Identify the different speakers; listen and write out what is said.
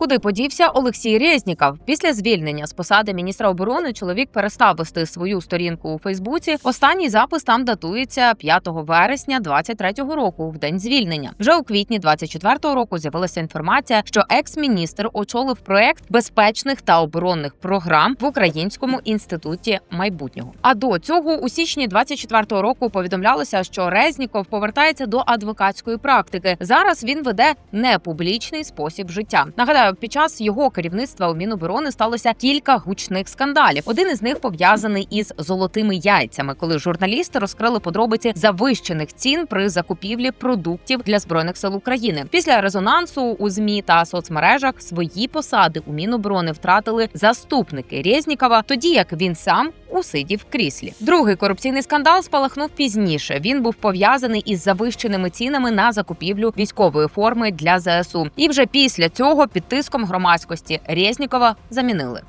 Speaker 1: Куди подівся Олексій Резніков? Після звільнення з посади міністра оборони чоловік перестав вести свою сторінку у Фейсбуці. Останній запис там датується 5 вересня 23-го року, в день звільнення. Вже у квітні 24-го року з'явилася інформація, що екс-міністр очолив проект безпечних та оборонних програм в Українському інституті майбутнього. А до цього у січні 24-го року повідомлялося, що Резніков повертається до адвокатської практики. Зараз він веде непублічний спосіб життя. Нагадаю, під час його керівництва у Міноборони сталося кілька гучних скандалів. Один із них пов'язаний із золотими яйцями, коли журналісти розкрили подробиці завищених цін при закупівлі продуктів для збройних сил України. Після резонансу у змі та соцмережах свої посади у Міноборони втратили заступники Резнікова, тоді як він сам усидів в кріслі. Другий корупційний скандал спалахнув пізніше. Він був пов'язаний із завищеними цінами на закупівлю військової форми для ЗСУ. І вже після цього під тиском громадськості Резнікова замінили.